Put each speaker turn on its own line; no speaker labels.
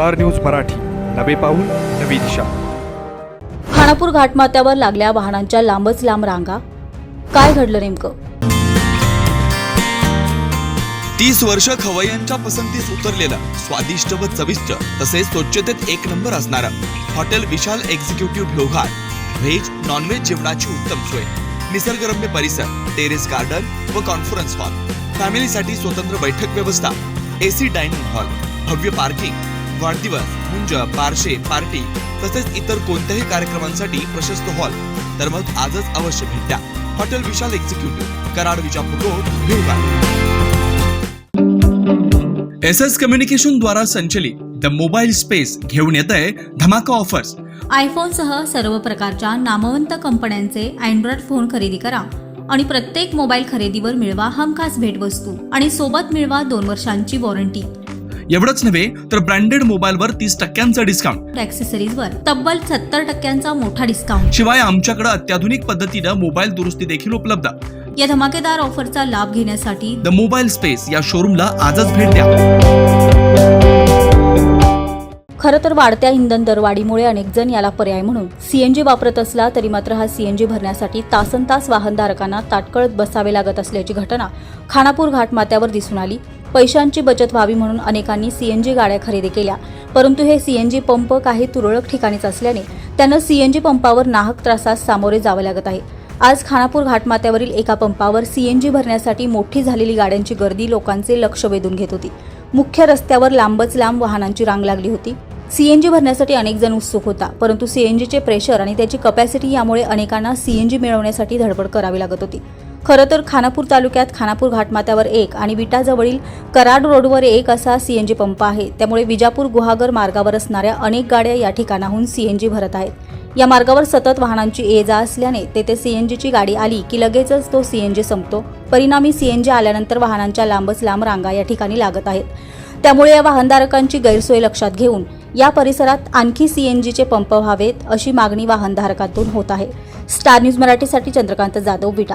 Star news Marathi. नवे पाऊल नवी दिशा.
खानापूर घाटमाथ्यावर लागल्या वाहनांच्या लांबच लांब रांगा. काय घडलं नेमकं?
तीस वर्ष खवय्यांच्या पसंतीस उतरलेलं स्वादिष्ट व चविष्ट तसेच स्वच्छतेत एक नंबर असणारं हॉटेल विशाल एक्झिक्युटिव्ह व्यवहार व्हेज नॉनव्हेज जेवणाची उत्तम सोय. निसर्गरम्य परिसर टेरेस गार्डन व कॉन्फरन्स हॉल फॅमिलीसाठी स्वतंत्र बैठक व्यवस्था एसी डायनिंग हॉल भव्य पार्किंग वाढदिवस मुंज बारशे पार्टी तसेच इतर कोणत्याही कार्यक्रमांसाठी प्रशस्त हॉल. तर मग आजच अवश्य भेट. द्या hotel Vishal executive Karad Vijapur road Bhivgaon. S S communication द्वारा संचलित द मोबाईल स्पेस घेऊन येत आहे धमाका ऑफर्स.
आयफोनसह सर्व प्रकारच्या नामवंत कंपन्यांचे अँड्रॉइड फोन खरेदी करा आणि प्रत्येक मोबाईल खरेदीवर मिळवा हमखास भेटवस्तू आणि सोबत मिळवा दोन वर्षांची वॉरंटी.
एवढंच नव्हे तर ब्रँडेड मोबाईलवर तीस टक्क्यांचा डिस्काउंट
ॲक्सेसरीजवर तब्बल सत्तर टक्क्यांचा मोठा डिस्काउंट
शिवाय आमच्याकडे अत्याधुनिक पद्धतीनं मोबाईल दुरुस्ती देखील उपलब्ध.
या धमाकेदार ऑफरचा लाभ घेण्यासाठी
द मोबाईल स्पेस या शोरूमला आजच भेट द्या.
खरं तर वाढत्या इंधन दरवाढीमुळे अनेक जण याला पर्याय म्हणून सीएनजी वापरत असला तरी मात्र हा सीएनजी भरण्यासाठी तासन तास वाहनधारकांना ताटकळत बसावे लागत असल्याची घटना खानापूर घाटमाथ्यावर दिसून आली. पैशांची बचत व्हावी म्हणून अनेकांनी सीएनजी गाड्या खरेदी केल्या. परंतु हे सीएनजी पंप काही तुरळक ठिकाणीच असल्याने त्यांना सीएनजी पंपावर नाहक त्रासास सामोरे जावे लागत आहे. आज खानापूर घाटमाथ्यावरील एका पंपावर सीएनजी भरण्यासाठी मोठी झालेली गाड्यांची गर्दी लोकांचे लक्ष वेधून घेत होती. मुख्य रस्त्यावर लांबच लांब वाहनांची रांग लागली होती. सीएनजी भरण्यासाठी अनेक जण उत्सुक होता परंतु सीएनजीचे प्रेशर आणि त्याची कपॅसिटी यामुळे अनेकांना सीएनजी मिळवण्यासाठी धडपड करावी लागत होती. खरं तर खानापूर तालुक्यात खानापूर घाटमाथ्यावर एक आणि विटाजवळील कराड रोडवर एक असा सीएनजी पंप आहे. त्यामुळे विजापूर गुहागर मार्गावर असणाऱ्या अनेक गाड्या या ठिकाणाहून सीएनजी भरत आहेत. या मार्गावर सतत वाहनांची ये जा असल्याने तेथे सीएनजीची गाडी आली की लगेचच तो सीएनजी संपतो. परिणामी सीएनजी आल्यानंतर वाहनांच्या लांबच लांब रांगा या ठिकाणी लागत आहेत. त्यामुळे या वाहनधारकांची गैरसोय लक्षात घेऊन या परिसरात आणखी सीएनजीचे पंप व्हावेत अशी मागणी वाहनधारकांतून होत आहे. स्टार न्यूज मराठीसाठी चंद्रकांत जाधव विटा.